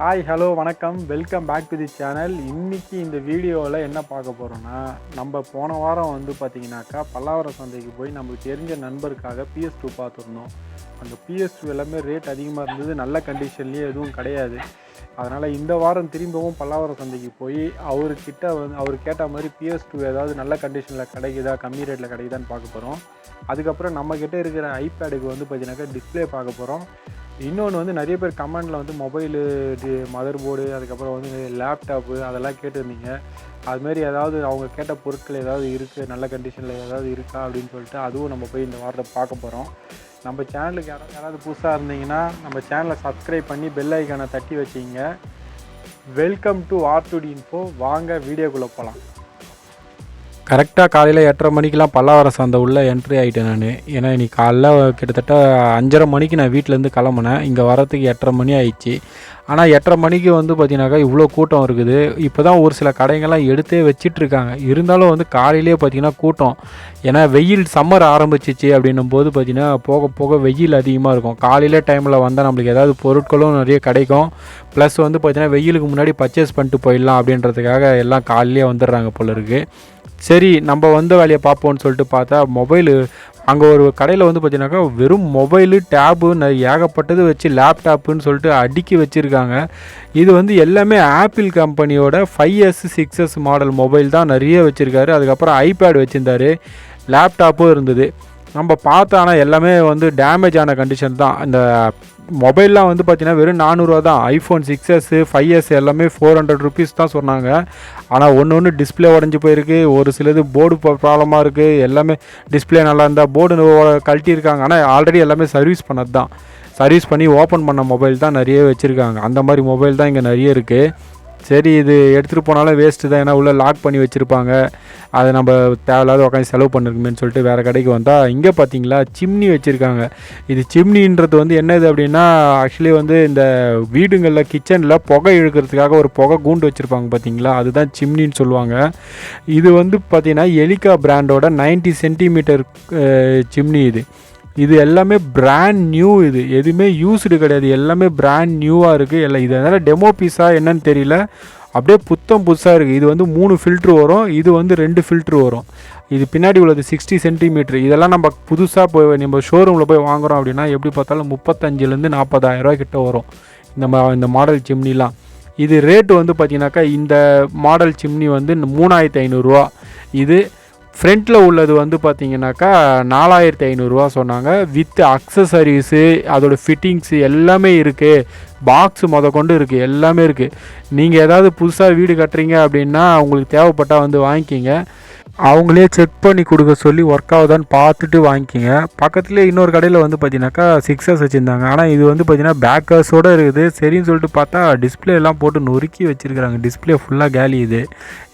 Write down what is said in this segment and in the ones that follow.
Hi hello வணக்கம். Welcome back to the channel இன்றைக்கி இந்த வீடியோவில் என்ன பார்க்க போகிறோன்னா நம்ம போன வாரம் வந்து பார்த்தீங்கன்னாக்கா பல்லாவரம் சந்தைக்கு போய் நம்மளுக்கு தெரிஞ்ச நண்பருக்காக பிஎஸ் டூ பார்த்துருந்தோம். அந்த பிஎஸ் டூ எல்லாமே ரேட் அதிகமாக இருந்தது. நல்ல கண்டிஷன்லேயே எதுவும் கிடையாது. அதனால் இந்த வாரம் திரும்பவும் பல்லாவரம் சந்தைக்கு போய் அவர்கிட்ட வந்து அவர் கேட்ட மாதிரி பிஎஸ் டூ ஏதாவது நல்ல கண்டிஷனில் கிடைக்குதா கம்மி ரேட்டில் கிடைக்குதான்னு பார்க்க போகிறோம் அதுக்கப்புறம் நம்மக்கிட்ட இருக்கிற ஐபேடுக்கு வந்து பார்த்தீங்கன்னாக்கா டிஸ்ப்ளே பார்க்க போகிறோம் இன்னொன்று வந்து நிறைய பேர் கமெண்டில் வந்து மொபைலு மதர் போர்டு அதுக்கப்புறம் வந்து லேப்டாப்பு அதெல்லாம் கேட்டிருந்தீங்க. அதுமாரி ஏதாவது அவங்க கேட்ட பொருட்கள் ஏதாவது இருக்குது நல்ல கண்டிஷனில் ஏதாவது இருக்கா அப்படின்னு சொல்லிட்டு அதுவும் நம்ம போய் இந்த வாரத்தை பார்க்க போகிறோம் நம்ம சேனலுக்கு யாராவது யாராவது புதுசாக இருந்தீங்கன்னா நம்ம சேனலை சப்ஸ்கிரைப் பண்ணி பெல் ஐக்கானை தட்டி வச்சிங்க. Welcome to R two info வாங்க வீடியோக்குள்ளே போகலாம் கரெக்டாக காலையில் எட்டரை மணிக்கெலாம் பல்லாவரம் அந்த உள்ளே என்ட்ரி ஆகிட்டேன் நான். ஏன்னா இன்னைக்கு காலைல கிட்டத்தட்ட அஞ்சரை மணிக்கு நான் வீட்டிலேருந்து கிளம்புனேன். இங்கே வரத்துக்கு எட்டரை மணி ஆயிடுச்சு. ஆனால் எட்டரை மணிக்கு வந்து பார்த்தீங்கன்னாக்கா இவ்வளோ கூட்டம் இருக்குது. இப்போ தான் ஒரு சில கடைங்கள்லாம் எடுத்தே வச்சிட்ருக்காங்க. இருந்தாலும் வந்து காலையிலேயே பார்த்தீங்கன்னா கூட்டம். ஏன்னா வெயில் சம்மர் ஆரம்பிச்சிச்சு அப்படின்னும் போது பார்த்திங்கன்னா போக போக வெயில் அதிகமாக இருக்கும். காலையில் டைமில் வந்தால் நம்மளுக்கு ஏதாவது பொருட்களும் நிறைய கிடைக்கும். ப்ளஸ் வந்து பார்த்திங்கன்னா வெயிலுக்கு முன்னாடி பர்ச்சேஸ் பண்ணிட்டு போயிடலாம் அப்படின்றதுக்காக எல்லாம் காலையிலே வந்துடுறாங்க போல இருக்குது சரி நம்ம வந்த வேலையை பார்ப்போம்னு சொல்லிட்டு பார்த்தா மொபைலு அங்கே ஒரு கடையில் வந்து பார்த்தீங்கன்னாக்கா வெறும் மொபைலு டேபு ஏகப்பட்டது வச்சு லேப்டாப்புன்னு சொல்லிட்டு அடுக்கி வச்சுருக்காங்க. இது வந்து எல்லாமே ஆப்பிள் கம்பெனியோட five S six S model mobile தான் நிறைய வச்சுருக்காரு. அதுக்கப்புறம் ஐபேட் வச்சுருந்தாரு. லேப்டாப்பும் இருந்தது. நம்ம பார்த்தா ஆனால் எல்லாமே வந்து டேமேஜ் ஆன கண்டிஷன் தான். இந்த மொபைல்லாம் வந்து பார்த்தீங்கன்னா வெறும் நானூறுரூவா தான். IPhone six S five S எல்லாமே ஃபோர் ஹண்ட்ரட் ருபீஸ் தான் சொன்னாங்க. ஆனால் ஒன்று ஒன்று டிஸ்பிளே உடஞ்சி போயிருக்கு. ஒரு சிலது போர்டு ப்ராப்ளமாக இருக்குது எல்லாமே டிஸ்பிளே நல்லா இருந்தால் போர்டு கழட்டியிருக்காங்க ஆனால் ஆல்ரெடி எல்லாமே சர்வீஸ் பண்ணது தான் சர்வீஸ் பண்ணி ஓப்பன் பண்ண மொபைல் தான் நிறைய வச்சுருக்காங்க. அந்த மாதிரி மொபைல் தான் இங்கே நிறைய இருக்குது சரி இது எடுத்துகிட்டு போனாலும் வேஸ்ட்டு தான். ஏன்னா உள்ளே லாக் பண்ணி வச்சுருப்பாங்க. அதை நம்ம தேவையில்லாத உட்காந்து செலவு பண்ணிருக்குமேன்னு சொல்லிட்டு வேறு கடைக்கு வந்தால் இங்கே பார்த்தீங்களா சிம்னி வச்சுருக்காங்க. இது சிம்னின்றது வந்து என்னது அப்படின்னா ஆக்சுவலி வந்து இந்த வீடுங்களில் கிச்சனில் புகை இழுக்கிறதுக்காக ஒரு புகை கூண்டு வச்சுருப்பாங்க பார்த்தீங்களா அதுதான் சிம்னின்னு சொல்லுவாங்க. இது வந்து பார்த்திங்கன்னா எலிகா பிராண்டோட 90 சென்டிமீட்டர் சிம்னி இது. இது எல்லாமே பிராண்ட் நியூ இது. எதுவுமே யூஸ்டு கிடையாது. எல்லாமே பிராண்ட் நியூவாக இருக்குது எல்லாம் இது அதனால் டெமோ பீஸா என்னன்னு தெரியல. அப்படியே புத்தம் புதுசாக இருக்குது இது வந்து மூணு ஃபில்ட்ரு வரும். இது வந்து ரெண்டு ஃபில்ட்ரு வரும். இது பின்னாடி உள்ளது சிக்ஸ்டி சென்டிமீட்ரு இதெல்லாம் நம்ம புதுசாக போய் நம்ம ஷோரூமில் போய் வாங்குறோம் அப்படின்னா எப்படி பார்த்தாலும் முப்பத்தஞ்சிலேருந்து நாற்பதாயிரரூவா கிட்ட வரும். இந்த மா இந்த மாடல் சிம்னிலாம் இது ரேட்டு வந்து பார்த்தீங்கன்னாக்கா இந்த மாடல் சிம்னி வந்து மூணாயிரத்தி ஐநூறுரூவா இது ஃப்ரண்ட்டில் உள்ளது வந்து பார்த்தீங்கன்னாக்கா நாலாயிரத்தி ஐநூறுரூவா சொன்னாங்க. வித் அக்சசரிஸு அதோட ஃபிட்டிங்ஸு எல்லாமே இருக்குது பாக்ஸ் முத கொண்டு இருக்குது எல்லாமே இருக்குது நீங்கள் ஏதாவது புதுசாக வீடு கட்டுறீங்க அப்படின்னா உங்களுக்கு தேவைப்பட்டால் வந்து வாங்கிக்கிங்க. அவங்களே செக் பண்ணி கொடுக்க சொல்லி ஒர்க் ஆகுதான்னு பார்த்துட்டு வாங்கிக்கிங்க. பக்கத்துலேயே இன்னொரு கடையில் வந்து பார்த்தீங்கன்னாக்கா சிக்ஸஸ் வச்சுருந்தாங்க. ஆனால் இது வந்து பார்த்தீங்கன்னா பேக்கர்ஸோடு இருக்குது. சரின்னு சொல்லிட்டு பார்த்தா டிஸ்பிளே எல்லாம் போட்டு நொறுக்கி வச்சுருக்காங்க டிஸ்பிளே ஃபுல்லாக கேலி இது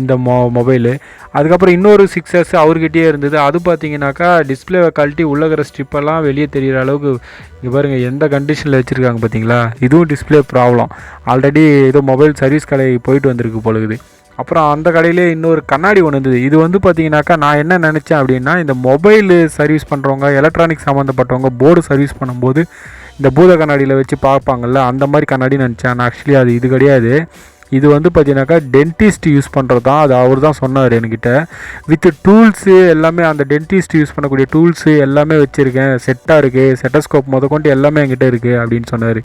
இந்த மொ மொபைலு அதுக்கப்புறம் இன்னொரு சிக்ஸஸ் அவர்கிட்டயே இருந்தது. அது பார்த்தீங்கன்னாக்கா டிஸ்பிளேவை கழட்டி உள்ளகிற ஸ்ட்ரிப்பெல்லாம் வெளியே தெரிகிற அளவுக்கு இங்கே பாருங்கள் எந்த கண்டிஷனில் வச்சுருக்காங்க பார்த்தீங்களா இதுவும் டிஸ்பிளே ப்ராப்ளம் ஆல்ரெடி ஏதோ மொபைல் சர்வீஸ் கடை போயிட்டு வந்திருக்கு போலுக்குது அப்புறம் அந்த கடையிலே இன்னொரு கண்ணாடி ஒன்று இருந்தது. இது வந்து பார்த்தீங்கன்னாக்கா நான் என்ன நினச்சேன் அப்படின்னா இந்த மொபைல் சர்வீஸ் பண்ணுறவங்க எலக்ட்ரானிக் சம்மந்தப்பட்டவங்க போர்டு சர்வீஸ் பண்ணும்போது இந்த பூத கண்ணாடியில் வச்சு பார்ப்பாங்கல்ல அந்த மாதிரி கண்ணாடி நினச்சேன். நான் ஆக்சுவலி அது இது கிடையாது. இது வந்து பார்த்தீங்கன்னாக்கா டென்டிஸ்ட் யூஸ் பண்ணுறது தான் அது அவர் தான் சொன்னார் என்கிட்ட. வித் டூல்ஸு எல்லாமே அந்த டென்டிஸ்ட் யூஸ் பண்ணக்கூடிய டூல்ஸு எல்லாமே வச்சுருக்கேன். செட்டாக இருக்குது செட்டஸ்கோப் முத கொண்டு எல்லாமே என்கிட்ட இருக்குது அப்படின்னு சொன்னார்.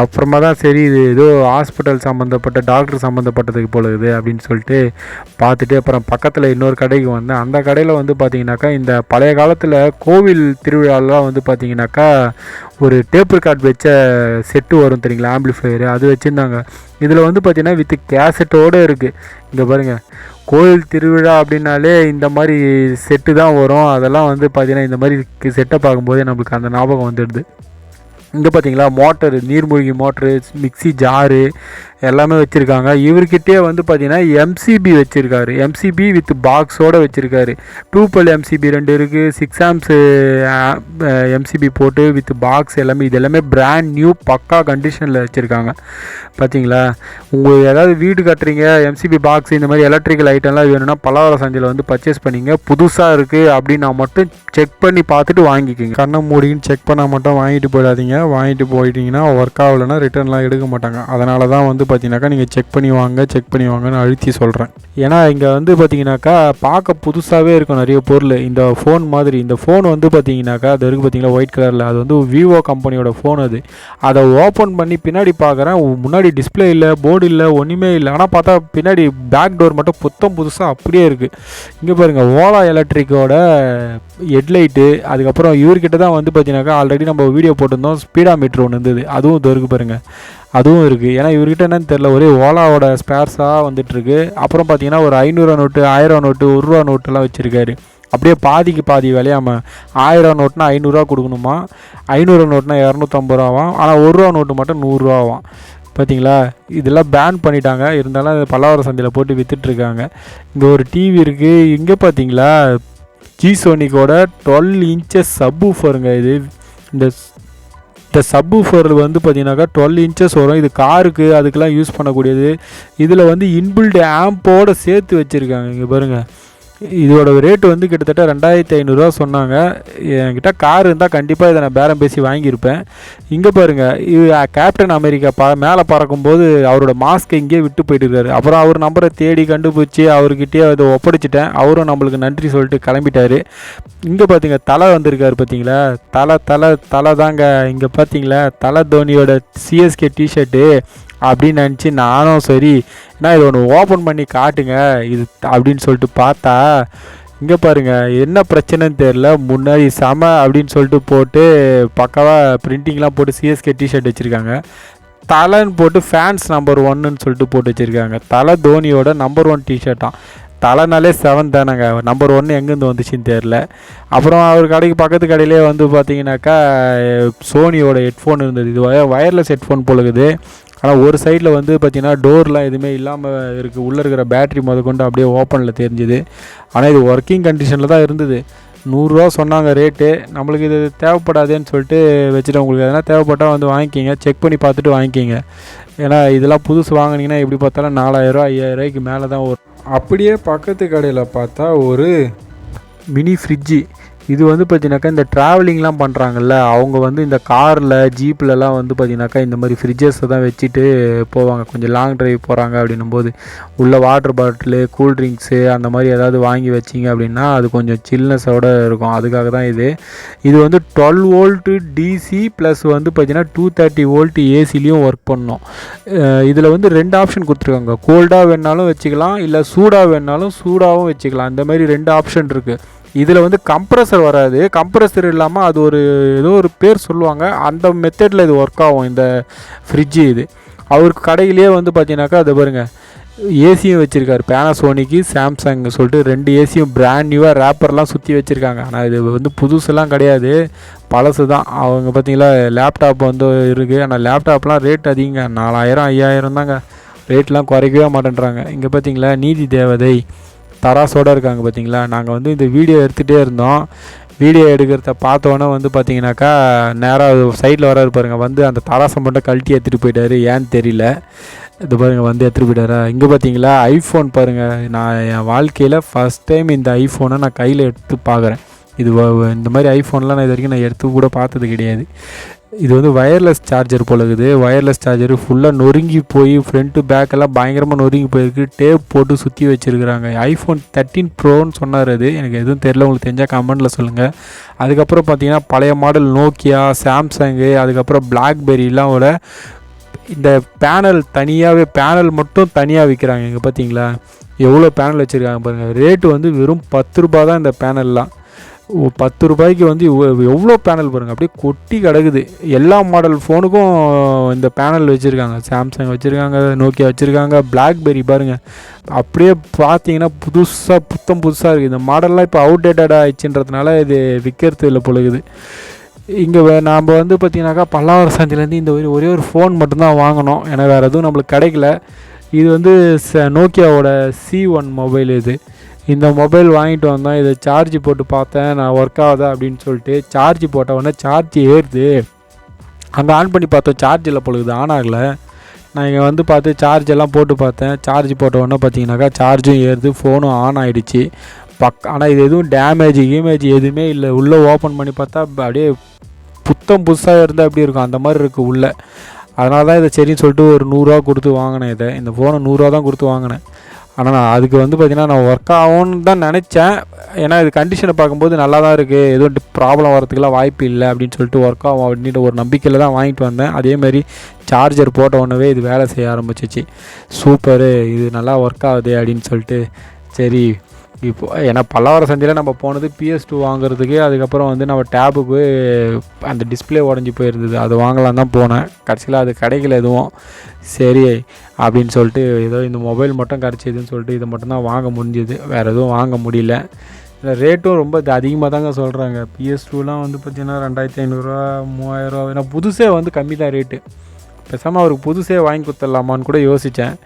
அப்புறமா தான் சரி இது ஏதோ ஹாஸ்பிட்டல் சம்மந்தப்பட்ட டாக்டர் சம்மந்தப்பட்டதுக்கு போல இது அப்படின்னு சொல்லிட்டு பார்த்துட்டு அப்புறம் பக்கத்தில் இன்னொரு கடைக்கு வந்தேன். அந்த கடையில் வந்து பார்த்தீங்கன்னாக்கா இந்த பழைய காலத்தில் கோவில் திருவிழாலாம் வந்து பார்த்தீங்கன்னாக்கா ஒரு டேப் ரெக்கார்ட் வச்ச செட்டு வரும் தெரியுங்களா? ஆம்பிளிஃபையரு அது வச்சுருந்தாங்க. இதில் வந்து பார்த்தீங்கன்னா வித் கேசட்டோடு இருக்குது இங்கே பாருங்கள் கோயில் திருவிழா அப்படின்னாலே இந்த மாதிரி செட்டு தான் வரும். அதெல்லாம் வந்து பார்த்தீங்கன்னா இந்த மாதிரி செட்டை பார்க்கும்போதே நம்மளுக்கு அந்த ஞாபகம் வந்துடுது. இங்கே பார்த்தீங்களா மோட்டரு நீர்மூழ்கி மோட்ரு மிக்ஸி ஜாரு எல்லாமே வச்சுருக்காங்க. இவர்கிட்டயே வந்து பார்த்தீங்கன்னா எம்சிபி வச்சுருக்காரு. எம்சிபி வித் பாக்ஸோடு வச்சுருக்காரு. டூ பல் எம்சிபி ரெண்டு இருக்குது சிக்ஸ் ஆம்ஸு எம்சிபி போட்டு வித் பாக்ஸ் எல்லாமே இது எல்லாமே பிராண்ட் நியூ பக்கா கண்டிஷனில் வச்சுருக்காங்க. பார்த்தீங்களா உங்கள் ஏதாவது வீடு கட்டுறீங்க எம்சிபி பாக்ஸ் இந்த மாதிரி எலக்ட்ரிக்கல் ஐட்டம்லாம் வேணும்னா பல்லாவர சந்தையில் வந்து பர்ச்சேஸ் பண்ணிங்க. புதுசாக இருக்குது அப்படின்னா மட்டும் செக் பண்ணி பார்த்துட்டு வாங்கிக்கோங்க. கண்ணை மூடின்னு செக் பண்ணால் மட்டும் வாங்கிட்டு போயிடாதீங்க. வாங்கிட்டு போயிட்டீங்கன்னா ஒர்க் ஆகலைன்னா ரிட்டர்ன்லாம் எடுக்க மாட்டாங்க. அதனால தான் வந்து பார்த்தீங்கன்னாக்கா நீங்கள் செக் பண்ணி வாங்க செக் பண்ணி வாங்கன்னு அழுத்தி சொல்கிறேன் ஏன்னா இங்கே வந்து பார்த்தீங்கன்னாக்கா பார்க்க புதுசாகவே இருக்கும் நிறைய பொருள். இந்த ஃபோன் மாதிரி இந்த ஃபோன் வந்து பார்த்தீங்கன்னாக்கா அது இருக்குது பார்த்தீங்களா ஒயிட் கலரில் அது வந்து விவோ கம்பெனியோட ஃபோன் அது. அதை ஓப்பன் பண்ணி பின்னாடி பார்க்குறேன். முன்னாடி டிஸ்ப்ளே இல்லை போர்டு இல்லை ஒன்றுமே இல்லை. ஆனால் பார்த்தா பின்னாடி பேக் டோர் மட்டும் புத்தம் புதுசாக அப்படியே இருக்குது இங்கே பாருங்கள் ஓலா எலக்ட்ரிக்கோட ஹெட்லைட்டு அதுக்கப்புறம் இவர்கிட்ட தான் வந்து பார்த்தீங்கன்னாக்கா ஆல்ரெடி நம்ம வீடியோ போட்டிருந்தோம். ஸ்பீடா மீட்ரு ஒன்று இருந்தது. அதுவும் இருக்குது பாருங்கள் அதுவும் இருக்குது ஏன்னா இவர்கிட்ட என்னன்னு தெரில ஒரே ஓலாவோட ஸ்பேர்ஸாக வந்துட்டுருக்கு. அப்புறம் பார்த்தீங்கன்னா ஒரு ஐநூறுரூவா நோட்டு ஆயிரம் நோட்டு ஒரு ரூபா நோட்டெல்லாம் வச்சுருக்காரு. அப்படியே பாதிக்கு பாதி விலையாம ஆயிரம் நோட்னா ஐநூறுரூவா கொடுக்கணுமா? ஐநூறு நோட்டுனா இரநூத்தம்பது ரூபாவாம். ஆனால் ஒரு ரூபா நோட்டு மட்டும் நூறுரூவாவாம் பார்த்தீங்களா இதெல்லாம் பேன் பண்ணிட்டாங்க. இருந்தாலும் அது பல்லாவர சந்தையில் போட்டு விற்றுட்ருக்காங்க இங்கே ஒரு டிவி இருக்குது இங்கே பார்த்தீங்களா ஜி சோனிக்கோட டுவெல் இன்ச்சஸ் சப்வூஃபருங்க இது. இந்த இந்த ஃபோர் வந்து பார்த்தீங்கன்னாக்கா டுவெல் இன்ச்சஸ் வரும். இது காருக்கு அதுக்கெல்லாம் யூஸ் பண்ணக்கூடியது. இதில் வந்து இன்பில்டு ஆம்போடு சேர்த்து வச்சுருக்காங்க இங்கே பாருங்கள் இதோட ரேட்டு வந்து கிட்டத்தட்ட ரெண்டாயிரத்தி ஐநூறுரூவா சொன்னாங்க. என்கிட்ட கார் இருந்தால் கண்டிப்பாக இதை நான் பேரம் பேசி வாங்கியிருப்பேன். இங்கே பாருங்கள் இது கேப்டன் அமெரிக்கா ப மேலே பறக்கும்போது அவரோட மாஸ்க்கை இங்கேயே விட்டு போயிட்டு இருக்காரு அப்புறம் அவர் நம்பரை தேடி கண்டுபிடிச்சி அவர்கிட்டயே அதை ஒப்படைச்சிட்டேன். அவரும் நம்மளுக்கு நன்றி சொல்லிட்டு கிளம்பிட்டாரு. இங்கே பார்த்தீங்க தலை வந்திருக்காரு பார்த்தீங்களா தலை தலை தலை தாங்க. இங்கே பார்த்தீங்களா தலை தோனியோட சிஎஸ்கே டிஷர்ட்டு அப்படின்னு நினச்சி நானும் சரி நான் இது ஒன்று ஓப்பன் பண்ணி காட்டுங்க. இது அப்படின்னு சொல்லிட்டு பார்த்தா இங்கே பாருங்க என்ன பிரச்சனைன்னு தெரில முன்னாடி செம அப்படின்னு சொல்லிட்டு போட்டு பக்காவாக பிரிண்டிங்லாம் போட்டு சிஎஸ்கே டிஷர்ட் வச்சுருக்காங்க. தலைன்னு போட்டு ஃபேன்ஸ் நம்பர் ஒன்னுன்னு சொல்லிட்டு போட்டு வச்சுருக்காங்க. தலை தோனியோட நம்பர் ஒன் டிஷர்ட்டான் தலைனாலே செவன் தானேங்க. நம்பர் ஒன்று எங்கேருந்து வந்துச்சுன்னு தெரில அப்புறம் அவர் கடைக்கு பக்கத்து கடையிலே வந்து பார்த்தீங்கன்னாக்கா சோனியோட ஹெட்ஃபோன் இருந்தது. இது வயர்லெஸ் ஹெட்ஃபோன் போலுக்குது. ஆனால் ஒரு சைடில் வந்து பார்த்திங்கன்னா டோர்லாம் எதுவுமே இல்லாமல் இருக்குது உள்ளே இருக்கிற பேட்ரி முத கொண்டு அப்படியே ஓப்பனில் தெரிஞ்சுது. ஆனால் இது ஒர்க்கிங் கண்டிஷனில் தான் இருந்தது. நூறுரூவா சொன்னாங்க ரேட்டு நம்மளுக்கு இது தேவைப்படாதேன்னு சொல்லிட்டு வச்சுட்டு உங்களுக்கு எதனா தேவைப்பட்டால் வந்து வாங்கிக்கிங்க. செக் பண்ணி பார்த்துட்டு வாங்கிக்கிங்க. ஏன்னா இதெல்லாம் புதுசு வாங்கினீங்கன்னா எப்படி பார்த்தாலும் நாலாயிரரூவா ஐயாயிரரூவாய்க்கு மேலே தான் வரும். அப்படியே பக்கத்து கடையில் பார்த்தா ஒரு மினி ஃப்ரிட்ஜு இது வந்து பார்த்தீங்கன்னாக்கா இந்த ட்ராவலிங்லாம் பண்ணுறாங்கல்ல அவங்க வந்து இந்த காரில் ஜீப்லலாம் வந்து பார்த்தீங்கன்னாக்கா இந்த மாதிரி ஃப்ரிட்ஜஸை தான் வச்சுட்டு போவாங்க. கொஞ்சம் லாங் டிரைவ் போகிறாங்க அப்படின்னும் போது உள்ள வாட்டர் பாட்டிலு கூல் ட்ரிங்க்ஸு அந்த மாதிரி ஏதாவது வாங்கி வச்சிங்க அப்படின்னா அது கொஞ்சம் சில்னஸோடு இருக்கும். அதுக்காக தான் இது. இது வந்து டுவெல் வோல்ட்டு டிசி ப்ளஸ் வந்து பார்த்தீங்கன்னா டூ தேர்ட்டி வோல்ட் ஏசிலையும் ஒர்க் பண்ணும். இதில் வந்து ரெண்டு ஆப்ஷன் கொடுத்துருக்காங்க. கோல்டாக வேணாலும் வச்சுக்கலாம் இல்லை சூடாக வேணாலும் சூடாகவும் வச்சுக்கலாம். இந்த மாதிரி ரெண்டு ஆப்ஷன் இருக்குது இதில் வந்து கம்ப்ரஸர் வராது. கம்ப்ரஸர் இல்லாமல் அது ஒரு ஏதோ ஒரு பேர் சொல்லுவாங்க. அந்த மெத்தடில் இது ஒர்க் ஆகும் இந்த ஃப்ரிட்ஜு இது. அவருக்கு கடையிலே வந்து பார்த்தீங்கன்னாக்கா அது பாருங்கள் ஏசியும் வச்சுருக்காரு. பேனாசோனிக்கு சாம்சங் சொல்லிட்டு ரெண்டு ஏசியும் பிராண்ட் நியூவாக ரேப்பர்லாம் சுற்றி வச்சுருக்காங்க. ஆனால் இது வந்து புதுசுலாம் கிடையாது. பழசு தான் அவங்க பார்த்தீங்களா லேப்டாப் வந்து இருக்குது ஆனால் லேப்டாப்லாம் ரேட் அதிகங்க. நாலாயிரம் ஐயாயிரம் தாங்க. ரேட்லாம் குறைக்கவே மாட்டேன்றாங்க. இங்கே பார்த்தீங்களா நீதி தேவதை. தராசோடு இருக்காங்க பார்த்தீங்களா நாங்கள் வந்து இந்த வீடியோ எடுத்துகிட்டே இருந்தோம். வீடியோ எடுக்கிறத பார்த்தோன்னே வந்து பார்த்தீங்கன்னாக்கா நேராக சைடில் வர பாருங்கள் வந்து அந்த தராசை மட்டும் கழட்டி எடுத்துகிட்டு போயிட்டார். ஏன்னு தெரியல. இது பாருங்கள் வந்து எடுத்துகிட்டு போயிட்டாரா? இங்கே பார்த்தீங்களா ஐஃபோன் பாருங்கள் நான் என் வாழ்க்கையில் ஃபஸ்ட் டைம் இந்த ஐஃபோனை நான் கையில் எடுத்து பார்க்குறேன் இது இந்த மாதிரி ஐஃபோன்லாம் நான் இது வரைக்கும் நான் எடுத்து கூட பார்த்தது கிடையாது. இது வந்து வயர்லெஸ் சார்ஜர் போல இருக்குது வயர்லெஸ் சார்ஜர் ஃபுல்லாக நொறுங்கி போய் ஃப்ரண்ட்டு பேக்கெல்லாம் பயங்கரமாக நொறுங்கி போயிருக்கு. டேப் போட்டு சுற்றி வச்சுருக்குறாங்க. ஐஃபோன் தேர்ட்டீன் ப்ரோன்னு சொன்னார் அது. எனக்கு எதுவும் தெரியல. உங்களுக்கு தெரிஞ்சால் கமெண்ட்டில் சொல்லுங்கள் அதுக்கப்புறம் பார்த்தீங்கன்னா பழைய மாடல் நோக்கியா சாம்சங்கு அதுக்கப்புறம் பிளாக்பெரிலாம் விட இந்த பேனல் தனியாகவே பேனல் மட்டும் தனியாக விற்கிறாங்க இங்கே பார்த்தீங்களா எவ்வளோ பேனல் வச்சுருக்காங்க பாருங்கள் ரேட்டு வந்து வெறும் பத்து ரூபா தான் இந்த பேனல்லாம் பத்து ரூபாய்க்கு வந்து எவ்வளோ பேனல் பாருங்கள் அப்படியே கொட்டி கிடக்குது. எல்லா மாடல் ஃபோனுக்கும் இந்த பேனல் வச்சுருக்காங்க. சாம்சங் வச்சுருக்காங்க நோக்கியா வச்சுருக்காங்க பிளாக்பெரி பாருங்கள் அப்படியே பார்த்தீங்கன்னா புதுசாக புத்தம் புதுசாக இருக்குது இந்த மாடல்லாம் இப்போ அவுடேட்டட் ஆயிடுச்சுன்றதுனால இது விற்கிறது இல்லை பொழுகுது இங்கே நாம் வந்து பார்த்தீங்கன்னாக்கா பல்லாவரம் சந்தையிலேருந்து இந்த ஒரு ஒரே ஒரு ஃபோன் மட்டும்தான் வாங்கினோம் ஏன்னா வேறு எதுவும் நம்மளுக்கு கிடைக்கல. இது வந்து ச நோக்கியாவோட சி ஒன் மொபைல் இது. இந்த மொபைல் வாங்கிட்டு வந்தோம் இதை சார்ஜ் போட்டு பார்த்தேன் நான் ஒர்க் ஆகுதா அப்படின்னு சொல்லிட்டு சார்ஜ் போட்ட உடனே சார்ஜ் ஏறுது. அங்கே ஆன் பண்ணி பார்த்தோம் சார்ஜ் இல்லை பொழுது ஆன் ஆகலை. நான் இங்கே வந்து பார்த்து சார்ஜ் எல்லாம் போட்டு பார்த்தேன். சார்ஜ் போட்ட உடனே பார்த்தீங்கன்னாக்கா சார்ஜும் ஏறுது ஃபோனும் ஆன் ஆகிடுச்சு பக் ஆனால் இது எதுவும் டேமேஜ் இமேஜ் எதுவுமே இல்லை. உள்ளே ஓப்பன் பண்ணி பார்த்தா அப்படியே புத்தம் புதுசாக இருந்தால் எப்படி இருக்கும்? அந்த மாதிரி இருக்குது உள்ளே. அதனால தான் இதை சரின்னு சொல்லிட்டு ஒரு நூறுரூவா கொடுத்து வாங்கினேன் இதை. இந்த ஃபோனை நூறுரூவா தான் கொடுத்து வாங்கினேன். ஆனால் நான் அதுக்கு வந்து பார்த்திங்கன்னா நான் ஒர்க் ஆகும்னு தான் நினச்சேன். ஏன்னா இது கண்டிஷனை பார்க்கும்போது நல்லா தான் இருக்குது எதுவும் ப்ராப்ளம் வரதுக்கெல்லாம் வாய்ப்பு இல்லை அப்படின்னு சொல்லிட்டு ஒர்க் ஆகும் அப்படின்ற ஒரு நம்பிக்கையில் தான் வாங்கிட்டு வந்தேன். அதேமாதிரி சார்ஜர் போட்ட உடனே இது வேலை செய்ய ஆரம்பிச்சிச்சு. சூப்பரு இது நல்லா ஒர்க் ஆகுது அப்படின்னு சொல்லிட்டு. சரி இப்போ ஏன்னா பல்லாவரம் சந்தையில் நம்ம போனது பிஎஸ் டூ வாங்குறதுக்கு அதுக்கப்புறம் வந்து நம்ம டேபுக்கு அந்த டிஸ்பிளே உடஞ்சி போயிருந்தது. அது வாங்கலாம் தான் போனேன். கடைசியில் அது கிடைக்கல எதுவும். சரி அப்படின்னு சொல்லிட்டு ஏதோ இந்த மொபைல் மட்டும் கிடச்சிதுன்னு சொல்லிட்டு இதை மட்டும்தான் வாங்க முடிஞ்சுது. வேறு எதுவும் வாங்க முடியல. ரேட்டும் ரொம்ப அதிகமாக தாங்க சொல்கிறாங்க பிஎஸ் டூலாம் வந்து பார்த்திங்கன்னா ரெண்டாயிரத்தி ஐநூறுரூவா மூவாயிரரூவா ஏன்னா புதுசே வந்து கம்மி தான் ரேட்டு பேசாமல் அவருக்கு புதுசே வாங்கி கொடுத்துடலாமான்னு கூட யோசித்தேன்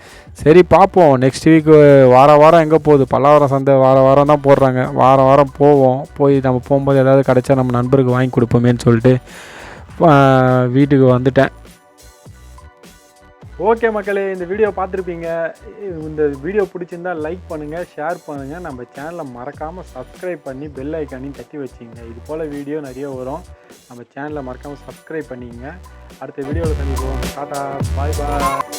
சரி பார்ப்போம். நெக்ஸ்ட் வீக் வார வாரம் எங்கே போகுது? பல்லாவரம் சந்தை வார வாரம் தான் போடுறாங்க. வார வாரம் போவோம். போய் நம்ம போகும்போது ஏதாவது கிடச்சா நம்ம நண்பருக்கு வாங்கி கொடுப்போமேன்னு சொல்லிட்டு வீட்டுக்கு வந்துட்டேன். ஓகே மக்களே இந்த வீடியோ பார்த்துருப்பீங்க. இந்த வீடியோ பிடிச்சிருந்தா லைக் பண்ணுங்கள் ஷேர் பண்ணுங்கள் நம்ம சேனலை மறக்காமல் சப்ஸ்கிரைப் பண்ணி பெல் ஐக்கானையும் தட்டி வச்சுங்க. இது போல் வீடியோ நிறைய வரும். நம்ம சேனலை மறக்காமல் சப்ஸ்கிரைப் பண்ணிக்கங்க அடுத்த வீடியோவில் சந்திப்போம். டாட்டா பாய் பாய்